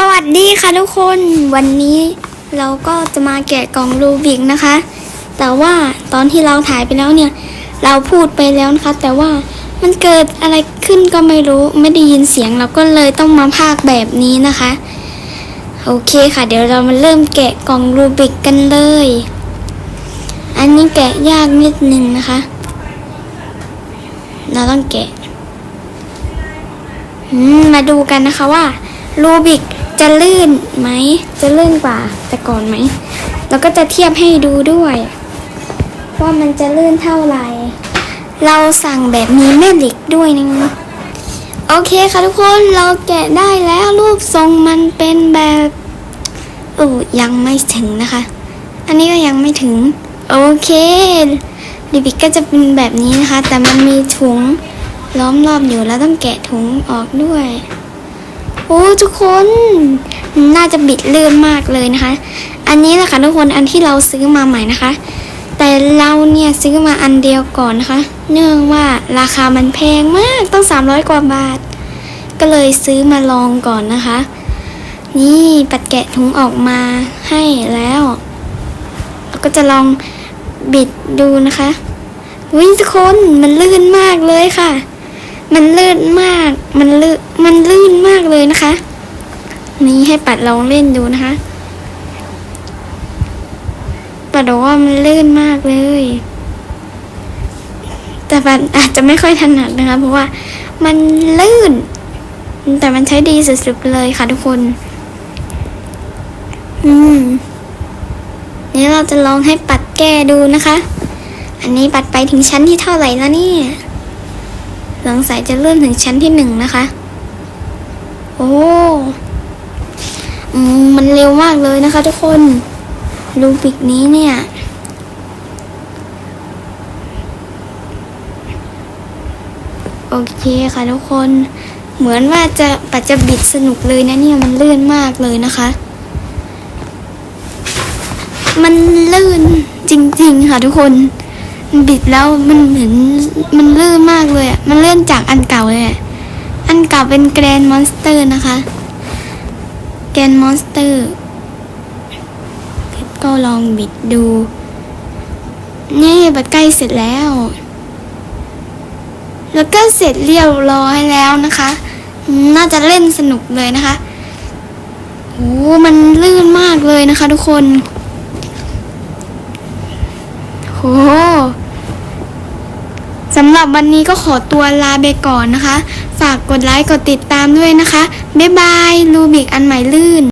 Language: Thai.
สวัสดีค่ะทุกคนวันนี้เราก็จะมาแกะกล่องรูบิกนะคะ แต่ว่าตอนที่เราถ่ายไปแล้วเนี่ย เราพูดไปแล้วนะคะ แต่ว่ามันเกิดอะไรขึ้นก็ไม่รู้ไม่ได้ยินเสียงเราก็เลยต้องมาพากย์แบบนี้นะคะ โอเคค่ะ เดี๋ยวเรามาเริ่มแกะกล่องรูบิกกันเลย อันนี้แกะยากนิดนึงนะคะ เราต้องแกะมมาดูกันนะคะว่ารูบิก จะลื่นไหม จะลื่นกว่าแต่ก่อนไหมแล้วก็จะเทียบให้ดูด้วย ว่ามันจะลื่นเท่าไหร่ เราสั่งแบบมีแม่เหล็กด้วยนะโอเคค่ะทุกคนเราแกะได้แล้วรูปทรงมันเป็นแบบโอ้ยังไม่ถึงนะคะ อันนี้ก็ยังไม่ถึง โอเครูบิกก็จะเป็นแบบนี้นะคะ แต่มันมีถุงล้อมรอบอยู่แล้วต้องแกะถุงออกด้วย โอ้ทุกคนน่าจะบิดเลื่อนมากเลยนะคะ อันนี้แหละค่ะทุกคนอันที่เราซื้อมาใหม่นะคะ แต่เราเนี่ยซื้อมาอันเดียวก่อนนะคะ เนื่องว่าราคามันแพงมากต้อง 300 กว่าบาท ก็เลยซื้อมาลองก่อนนะคะ นี่ปัดแกะถุงออกมาให้แล้วเราก็จะลองบิดดูนะคะวิ่งทุกคนมันลื่นมากเลยค่ะ มันลื่นมาก มันลื่นมันลื่นมากเลยนะคะ นี่ให้ปัดลองเล่นดูนะคะ ปัดบอกว่ามันลื่นมากเลย แต่ปัดอาจจะไม่ค่อยถนัดนะคะ เพราะว่ามันลื่น แต่มันใช้ดีสุดๆเลยค่ะทุกคน อืม นี่เราจะลองให้ปัดแก้ดูนะคะ อันนี้ปัดไปถึงชั้นที่เท่าไหร่แล้วเนี่ย สงสัยจะเริ่มถึงชั้นที่หนึ่งนะคะ โอ้มันเร็วมากเลยนะคะ ทุกคนรูบิกนี้เนี่ย โอเคค่ะทุกคน เหมือนว่าจะปัจจะบิดสนุกเลยนะเนี่ยมันลื่นมากเลยนะคะ มันลื่นจริง ๆ ค่ะทุกคน บิดแล้วมันเหมือนมันลื่นมากเลยอะ มันเลื่อนจากอันเก่าเลยอะอันเก่าเป็นแกรนมอนสเตอร์นะคะ แกรนมอนสเตอร์ก็ลองบิดดู นี่บัดใกล้เสร็จแล้ว แล้วก็เสร็จเรียบร้อยแล้วนะคะ น่าจะเล่นสนุกเลยนะคะโอ้มันลื่นมากเลยนะคะทุกคน สำหรับวันนี้ก็ขอตัวลาไปก่อนนะคะ ฝากกดไลค์กดติดตามด้วยนะคะ บ๊ายบาย ลูบิกอันใหม่ลื่น